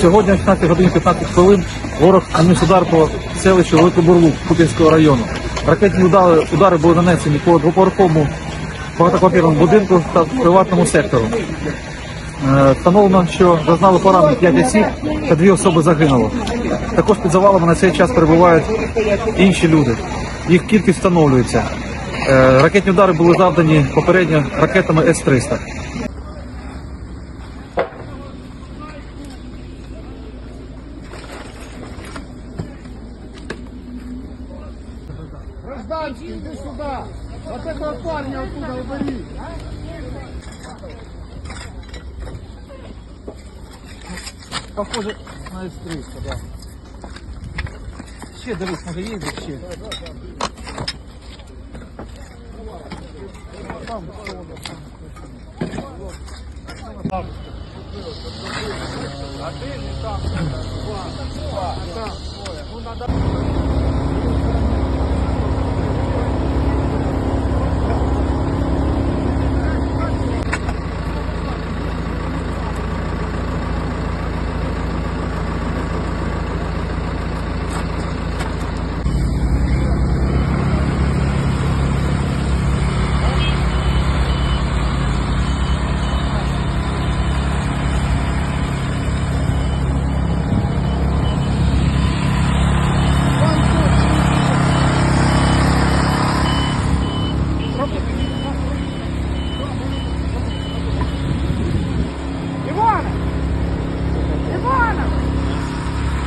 Сьогодні о 16 годині 15 хвилин ворог наніс удар по селищу Великобурлук Куп'янського району. Ракетні удари, удари були нанесені по двоповерховому багатоквартирному будинку та приватному сектору. Е, Встановлено, що зазнали поранень 5 осіб та 2 особи загинуло. Також під завалами на цей час перебувають інші люди. Їх кількість встановлюється. Е, Ракетні удари були завдані попередньо ракетами С-300. Гражданский, иди сюда! Вот этого парня оттуда убери! Похоже на С-300, да. Ще дивись, може є ще. Ну, надо...